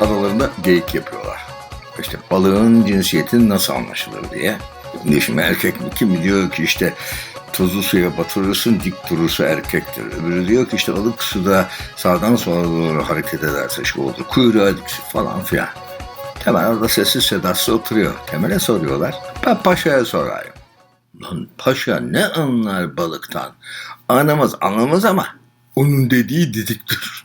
Aralarında geyik yapıyorlar. İşte balığın cinsiyeti nasıl anlaşılır diye. Şimdi erkek mi? Kimi diyor ki işte tuzlu suya batırırsın dik durursa erkektir. Öbürü diyor ki işte ılık suda sağdan sola doğru hareket ederse şu olur. Kuyruğa diksin falan filan. Temel orada sessiz sedasız oturuyor. Temel'e soruyorlar. Ben paşaya sorayım. Lan paşa ne anlar balıktan? Anamız anamız ama onun dediği didiktir.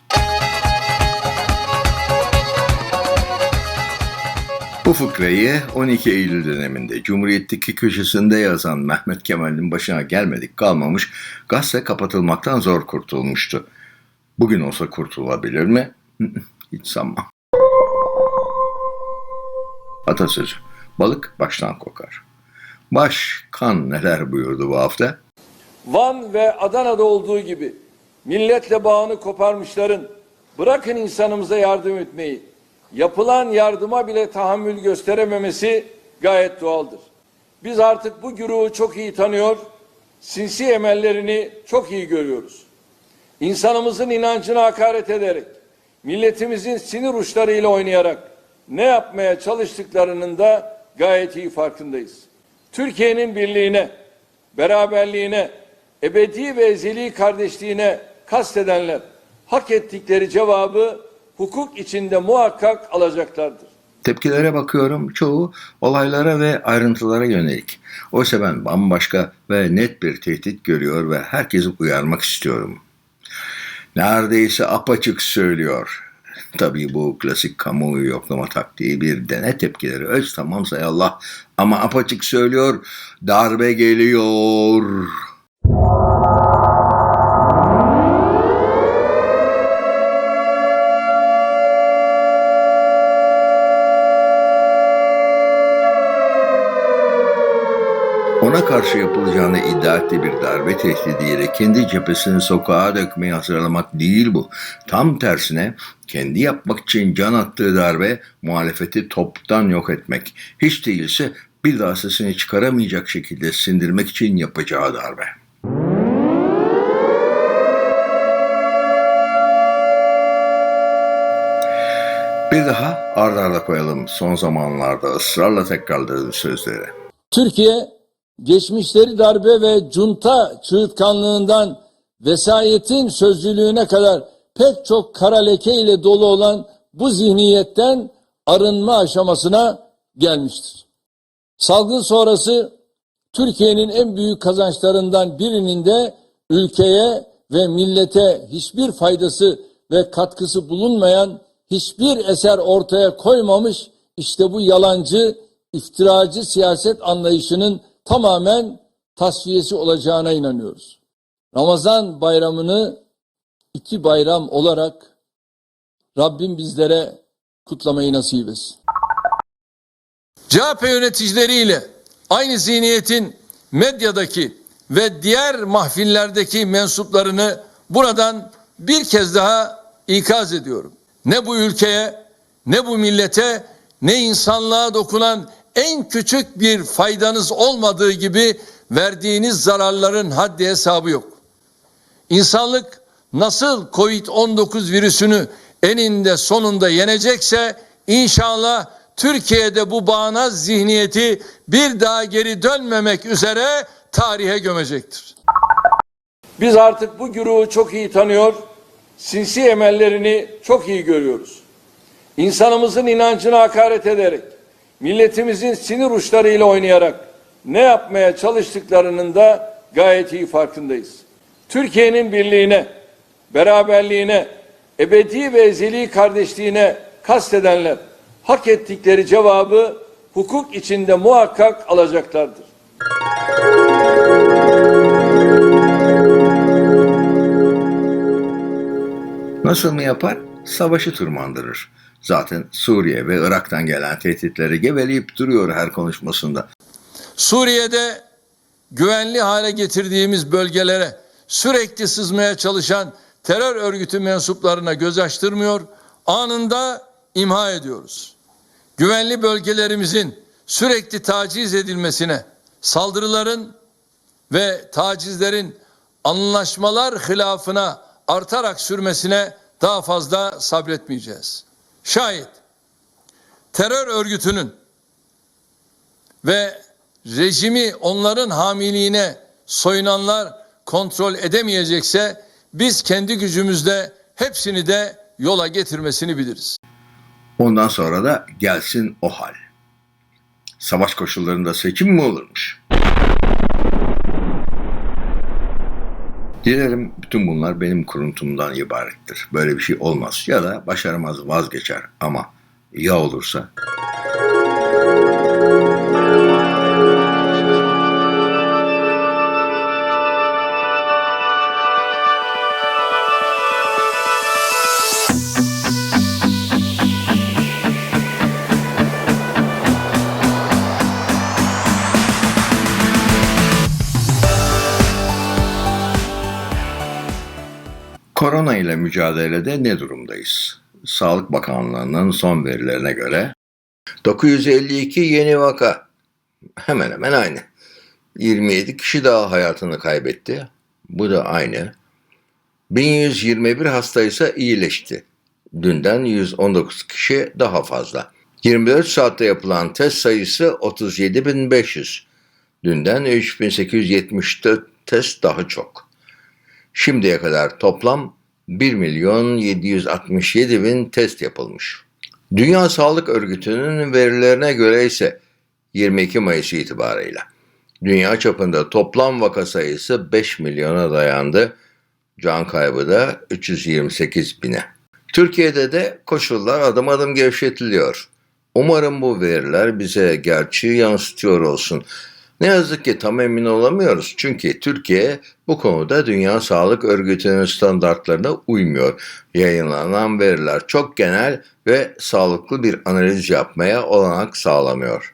Bu fıkrayı 12 Eylül döneminde Cumhuriyet'teki köşesinde yazan Mehmet Kemal'in başına gelmedik kalmamış gazete kapatılmaktan zor kurtulmuştu. Bugün olsa kurtulabilir mi? Hiç sanmam. Atasözü. Balık baştan kokar. Başkan neler buyurdu bu hafta? Van ve Adana'da olduğu gibi milletle bağını koparmışların bırakın insanımıza yardım etmeyi, yapılan yardıma bile tahammül gösterememesi gayet doğaldır. Biz artık bu güruhu çok iyi tanıyor, sinsi emellerini çok iyi görüyoruz. İnsanımızın inancına hakaret ederek, milletimizin sinir uçlarıyla oynayarak ne yapmaya çalıştıklarının da gayet iyi farkındayız. Türkiye'nin birliğine, beraberliğine, ebedi ve ezeli kardeşliğine kastedenler hak ettikleri cevabı hukuk içinde muhakkak alacaklardır. Tepkilere bakıyorum çoğu olaylara ve ayrıntılara yönelik. Oysa ben bambaşka ve net bir tehdit görüyor ve herkesi uyarmak istiyorum. Neredeyse apaçık söylüyor. Tabii bu klasik kamuoyu yoklama taktiği bir dene tepkileri öz tamam say Allah ama apaçık söylüyor darbe geliyor. Ona karşı yapılacağını iddia ettiği bir darbe tehdidiyle kendi cephesini sokağa dökmeye hazırlamak değil bu. Tam tersine kendi yapmak için can attığı darbe muhalefeti toptan yok etmek. Hiç değilse bir daha sesini çıkaramayacak şekilde sindirmek için yapacağı darbe. Bir daha arda arda koyalım son zamanlarda ısrarla tekrarladığı sözleri. Türkiye geçmişleri darbe ve junta çığırtkanlığından vesayetin sözcülüğüne kadar pek çok kara leke ile dolu olan bu zihniyetten arınma aşamasına gelmiştir. Salgın sonrası Türkiye'nin en büyük kazançlarından birinin de ülkeye ve millete hiçbir faydası ve katkısı bulunmayan hiçbir eser ortaya koymamış işte bu yalancı, iftiracı siyaset anlayışının tamamen tasfiyesi olacağına inanıyoruz. Ramazan bayramını iki bayram olarak Rabbim bizlere kutlamayı nasip etsin. CHP yöneticileriyle aynı zihniyetin medyadaki ve diğer mahfillerdeki mensuplarını buradan bir kez daha ikaz ediyorum. Ne bu ülkeye, ne bu millete, ne insanlığa dokunan en küçük bir faydanız olmadığı gibi verdiğiniz zararların haddi hesabı yok. İnsanlık nasıl Covid-19 virüsünü eninde sonunda yenecekse inşallah Türkiye'de bu bağnaz zihniyeti bir daha geri dönmemek üzere tarihe gömecektir. Biz artık bu güruhu çok iyi tanıyor, sinsi emellerini çok iyi görüyoruz. İnsanımızın inancına hakaret ederek, milletimizin sinir uçlarıyla oynayarak ne yapmaya çalıştıklarının da gayet iyi farkındayız. Türkiye'nin birliğine, beraberliğine, ebedi ve ezeli kardeşliğine kastedenler hak ettikleri cevabı hukuk içinde muhakkak alacaklardır. Nasıl mı yapar? Savaşı tırmandırır. Zaten Suriye ve Irak'tan gelen tehditleri geveleyip duruyor her konuşmasında. Suriye'de güvenli hale getirdiğimiz bölgelere sürekli sızmaya çalışan terör örgütü mensuplarına göz açtırmıyor, anında imha ediyoruz. Güvenli bölgelerimizin sürekli taciz edilmesine, saldırıların ve tacizlerin anlaşmalar hilafına artarak sürmesine daha fazla sabretmeyeceğiz. Şayet terör örgütünün ve rejimi onların hamiliğine soyunanlar kontrol edemeyecekse biz kendi gücümüzle hepsini de yola getirmesini biliriz. Ondan sonra da gelsin o hal. Savaş koşullarında seçim mi olurmuş? Dilerim bütün bunlar benim kuruntumdan ibarettir. Böyle bir şey olmaz. Ya da başaramaz vazgeçer ama ya olursa? Korona ile mücadelede ne durumdayız? Sağlık Bakanlığı'nın son verilerine göre 952 yeni vaka. Hemen hemen aynı. 27 kişi daha hayatını kaybetti. Bu da aynı. 1121 hasta ise iyileşti. Dünden 119 kişi daha fazla. 24 saatte yapılan test sayısı 37.500. Dünden 3874 test daha çok. Şimdiye kadar toplam 1 milyon 767 bin test yapılmış. Dünya Sağlık Örgütü'nün verilerine göre ise 22 Mayıs itibarıyla dünya çapında toplam vaka sayısı 5 milyona dayandı. Can kaybı da 328 bine. Türkiye'de de koşullar adım adım gevşetiliyor. Umarım bu veriler bize gerçeği yansıtıyor olsun. Ne yazık ki tam emin olamıyoruz çünkü Türkiye bu konuda Dünya Sağlık Örgütü'nün standartlarına uymuyor. Yayınlanan veriler çok genel ve sağlıklı bir analiz yapmaya olanak sağlamıyor.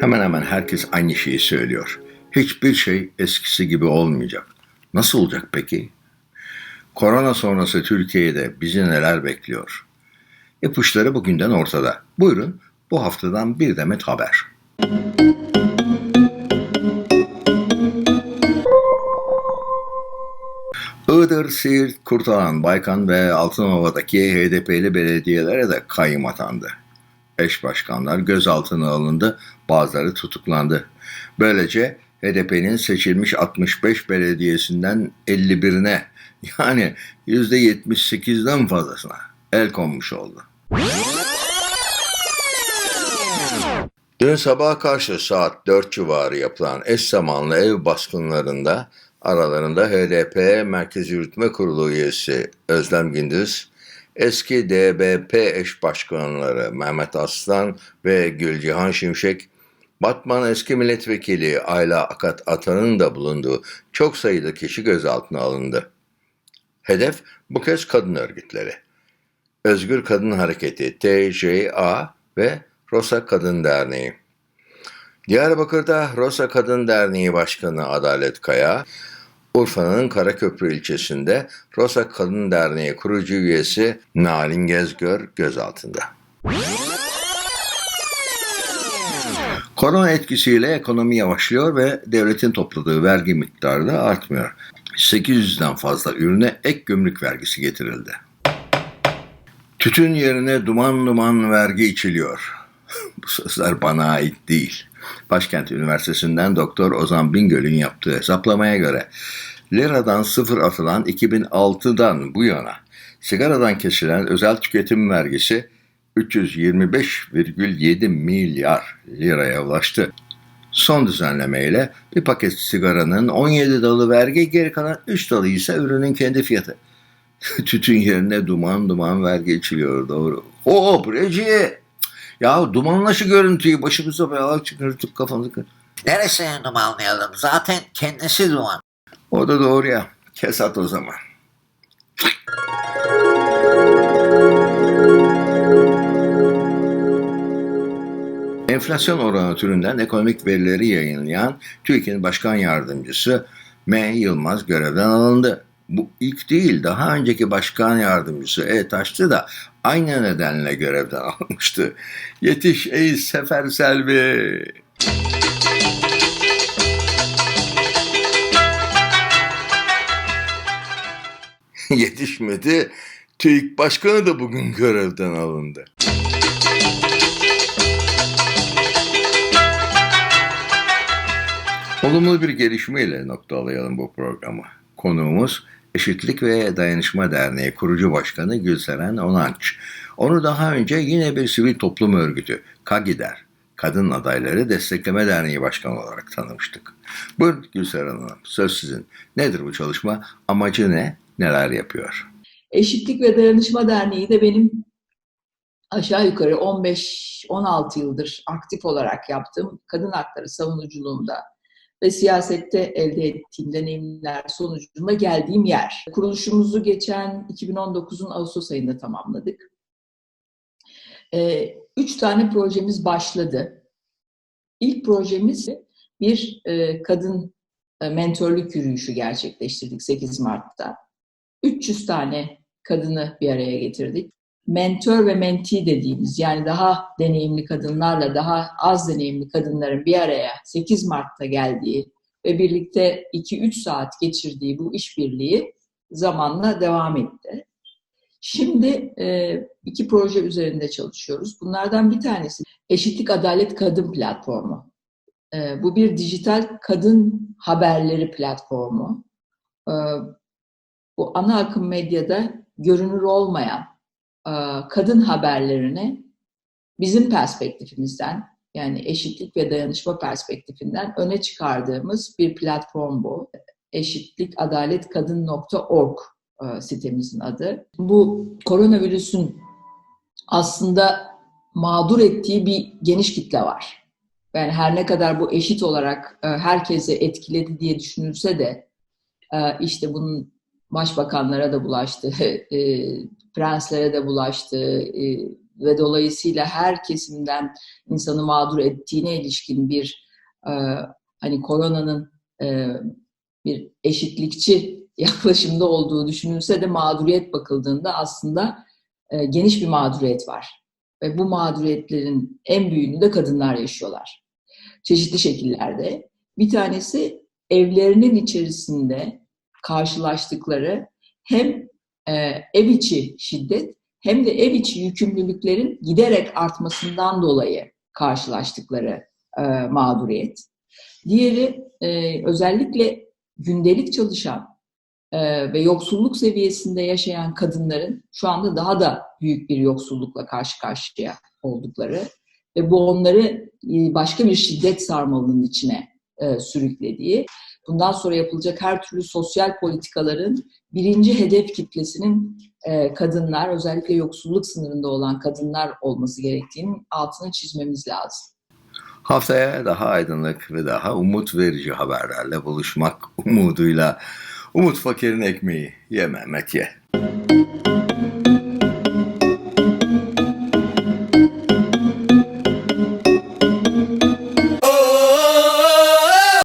Hemen hemen herkes aynı şeyi söylüyor. Hiçbir şey eskisi gibi olmayacak. Nasıl olacak peki? Korona sonrası Türkiye'de bizi neler bekliyor? İpuçları bugünden ortada. Buyurun bu haftadan bir demet haber. Iğdır, Siirt, Kurtalan, Baykan ve Altınova'daki HDP'li belediyelere de kayyum atandı. Eş başkanlar gözaltına alındı, bazıları tutuklandı. Böylece HDP'nin seçilmiş 65 belediyesinden 51'ine yani %78'den fazlasına el konmuş oldu. Dün sabaha karşı saat 4 civarı yapılan eş zamanlı ev baskınlarında aralarında HDP Merkez Yürütme Kurulu üyesi Özlem Gündüz, eski DBP eş başkanları Mehmet Aslan ve Gülcihan Şimşek, Batman eski milletvekili Ayla Akat Atan'ın da bulunduğu çok sayıda kişi gözaltına alındı. Hedef bu kez kadın örgütleri. Özgür Kadın Hareketi TJA ve Rosa Kadın Derneği. Diyarbakır'da Rosa Kadın Derneği Başkanı Adalet Kaya, Urfa'nın Karaköprü ilçesinde Rosa Kadın Derneği kurucu üyesi Nalin Gezgör gözaltında. Korona etkisiyle ekonomi yavaşlıyor ve devletin topladığı vergi miktarı da artmıyor. 800'den fazla ürüne ek gümrük vergisi getirildi. Tütün yerine duman duman vergi içiliyor. Bu sözler bana ait değil. Başkent Üniversitesi'nden Doktor Ozan Bingöl'ün yaptığı hesaplamaya göre liradan sıfır atılan 2006'dan bu yana sigaradan kesilen özel tüketim vergisi 325,7 milyar liraya ulaştı. Son düzenlemeyle bir paket sigaranın 17 dalı vergi geri kalan 3 dalı ise ürünün kendi fiyatı. Tütün yerine duman duman vergi içiliyor doğru. Hop Reci! Ya dumanla şu görüntüyü başımıza bela çıkartıp kafamızı kır. Neresini dumanlayalım? Zaten kendisi duman. O da doğru ya. Kesat o zaman. Enflasyon oranı türünden ekonomik verileri yayınlayan TÜİK'in başkan yardımcısı M. Yılmaz görevden alındı. Bu ilk değil, daha önceki başkan yardımcısı E. Taşlı da aynı nedenle görevden alınmıştı. Yetiş ey Sefer Selvi! Yetişmedi. TÜİK Başkanı da bugün görevden alındı. Olumlu bir gelişmeyle noktalayalım bu programı. Konuğumuz Eşitlik ve Dayanışma Derneği kurucu başkanı Gülseren Onanç. Onu daha önce yine bir sivil toplum örgütü KAGİDER, Kadın Adayları Destekleme Derneği Başkanı olarak tanımıştık. Buyurun Gülseren Hanım, söz sizin. Nedir bu çalışma? Amacı ne? Neler yapıyor? Eşitlik ve Dayanışma Derneği de benim aşağı yukarı 15-16 yıldır aktif olarak yaptığım kadın hakları savunuculuğunda ve siyasette elde ettiğim deneyimler sonucunda geldiğim yer. Kuruluşumuzu geçen 2019'un Ağustos ayında tamamladık. Ee, üç tane projemiz başladı. İlk projemiz bir e, kadın e, mentörlük yürüyüşü gerçekleştirdik 8 Mart'ta. 300 tane kadını bir araya getirdik. Mentör ve menti dediğimiz yani daha deneyimli kadınlarla daha az deneyimli kadınların bir araya 8 Mart'ta geldiği ve birlikte 2-3 saat geçirdiği bu işbirliği zamanla devam etti. Şimdi e, iki proje üzerinde çalışıyoruz. Bunlardan bir tanesi Eşitlik Adalet Kadın Platformu. E, bu bir dijital kadın haberleri platformu. E, bu ana akım medyada görünür olmayan kadın haberlerini bizim perspektifimizden yani eşitlik ve dayanışma perspektifinden öne çıkardığımız bir platform bu. Eşitlikadaletkadın.org e, sitemizin adı. Bu koronavirüsün aslında mağdur ettiği bir geniş kitle var. Yani her ne kadar bu eşit olarak e, herkese etkiledi diye düşünülse de e, işte bunun başbakanlara da bulaştı, e, prenslere de bulaştı e, ve dolayısıyla her kesimden insanı mağdur ettiğine ilişkin bir e, hani koronanın e, bir eşitlikçi yaklaşımda olduğu düşünülse de mağduriyet bakıldığında aslında e, geniş bir mağduriyet var. Ve bu mağduriyetlerin en büyüğünü de kadınlar yaşıyorlar. Çeşitli şekillerde. Bir tanesi evlerinin içerisinde karşılaştıkları hem e, ev içi şiddet hem de ev içi yükümlülüklerin giderek artmasından dolayı karşılaştıkları e, mağduriyet. Diğeri e, özellikle gündelik çalışan e, ve yoksulluk seviyesinde yaşayan kadınların şu anda daha da büyük bir yoksullukla karşı karşıya oldukları ve bu onları e, başka bir şiddet sarmalının içine e, sürüklediği bundan sonra yapılacak her türlü sosyal politikaların birinci hedef kitlesinin e, kadınlar, özellikle yoksulluk sınırında olan kadınlar olması gerektiğinin altını çizmemiz lazım. Haftaya daha aydınlık ve daha umut verici haberlerle buluşmak umuduyla Umut Fakir'in ekmeği ye Mehmet ye.